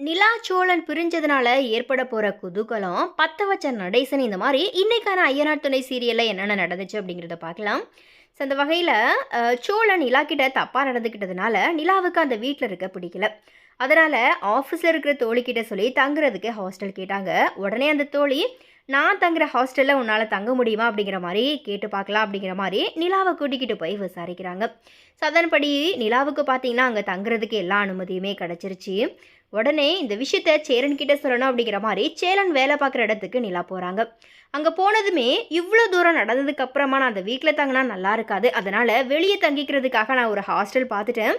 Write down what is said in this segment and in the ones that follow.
நிலா சோழன் பிரிஞ்சதுனால ஏற்பட போற குதூகலம் பத்த வச்ச நடேசன் இந்த மாதிரி இன்னைக்கான ஐயனார் துணை சீரியல்ல என்னென்ன நடந்துச்சு அப்படிங்கிறத பார்க்கலாம். ஸோ அந்த வகையில் சோழன் நிலா கிட்ட தப்பாக நடந்துக்கிட்டதுனால நிலாவுக்கு அந்த வீட்டில் இருக்க பிடிக்கல. அதனால் ஆஃபீஸில் இருக்கிற தோழிக்கிட்ட சொல்லி தங்குறதுக்கு ஹாஸ்டல் கேட்டாங்க. உடனே அந்த தோழி நான் தங்குற ஹாஸ்டலில் உன்னால் தங்க முடியுமா? அப்படிங்கிற மாதிரி கேட்டு பார்க்கலாம் அப்படிங்கிற மாதிரி நிலாவை கூட்டிக்கிட்டு போய் விசாரிக்கிறாங்க. ஸோ அதன்படி நிலாவுக்கு பார்த்தீங்கன்னா அங்கே தங்குறதுக்கு எல்லா அனுமதியுமே கிடச்சிருச்சு. உடனே இந்த விஷயத்த சேரன் கிட்ட சொல்லணும் அப்படிங்கிற மாதிரி சேரன் வேலை பார்க்குற இடத்துக்கு நிலா போகிறாங்க அங்கே போனதுமே இவ்வளோ தூரம் நடந்ததுக்கு அப்புறமா நான் அந்த வீட்டில் தங்கினா நல்லா இருக்காது. அதனால் வெளியே தங்கிக்கிறதுக்காக நான் ஒரு ஹாஸ்டல் பார்த்துட்டேன்.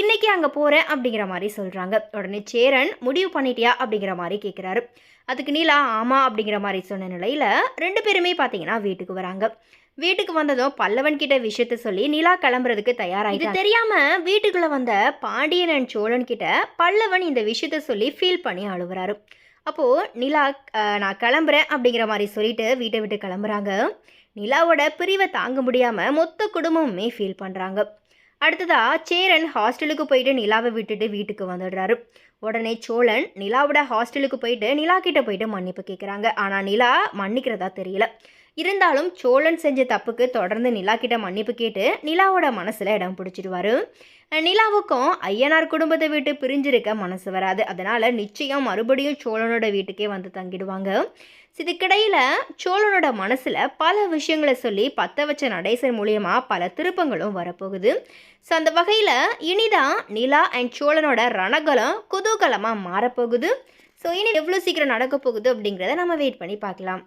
இன்றைக்கி இன்னைக்கு அங்கே போகிறேன் அப்படிங்கிற மாதிரி சொல்கிறாங்க உடனே சேரன் முடிவு பண்ணிட்டியா? அப்படிங்கிற மாதிரி கேட்குறாரு அதுக்கு நீலா ஆமாம் அப்படிங்கிற மாதிரி சொன்ன நிலையில் ரெண்டு பேருமே பார்த்தீங்கன்னா வீட்டுக்கு வராங்க. வீட்டுக்கு வந்ததும் பல்லவன் கிட்ட விஷயத்த சொல்லி நிலா கிளம்புறதுக்கு தயாராகி இது தெரியாம வீட்டுக்குள்ள வந்த பாண்டியன் அண்ட் சோழன் கிட்ட பல்லவன் இந்த விஷயத்த சொல்லி ஃபீல் பண்ணி அழுகுறாரு அப்போ நிலா நான் கிளம்புறேன் அப்படிங்கிற மாதிரி சொல்லிட்டு வீட்டை விட்டு கிளம்புறாங்க. நிலாவோட பிரிவை தாங்க முடியாமல் மொத்த குடும்பமுமே ஃபீல் பண்ணுறாங்க அடுத்ததா சேரன் ஹாஸ்டலுக்கு போயிட்டு நிலாவை விட்டுட்டு வீட்டுக்கு வந்துடுறாரு. உடனே சோழன் நிலாவோட ஹாஸ்டலுக்கு போயிட்டு நிலா கிட்ட போயிட்டு மன்னிப்பு கேட்குறாங்க ஆனால் நிலா மன்னிக்கிறதா தெரியல. இருந்தாலும் சோழன் செஞ்ச தப்புக்கு தொடர்ந்து நிலா கிட்ட மன்னிப்பு கேட்டு நிலாவோட மனசில் இடம் பிடிச்சிடுவார். நிலாவுக்கும் ஐயனார் குடும்பத்தை விட்டு பிரிஞ்சிருக்க மனசு வராது. அதனால் நிச்சயம் மறுபடியும் சோழனோட வீட்டுக்கே வந்து தங்கிடுவாங்க. இதுக்கிடையில் சோழனோட மனசில் பல விஷயங்களை சொல்லி பத்த வச்ச நடேசன் மூலியமாக பல திருப்பங்களும் வரப்போகுது. ஸோ அந்த வகையில் இனிதான் நிலா அண்ட் சோழனோட ரணகலம் குதூகலமாக மாறப்போகுது. ஸோ இனி எவ்வளோ சீக்கிரம் நடக்க போகுது அப்படிங்கிறத நம்ம வெயிட் பண்ணி பார்க்கலாம்.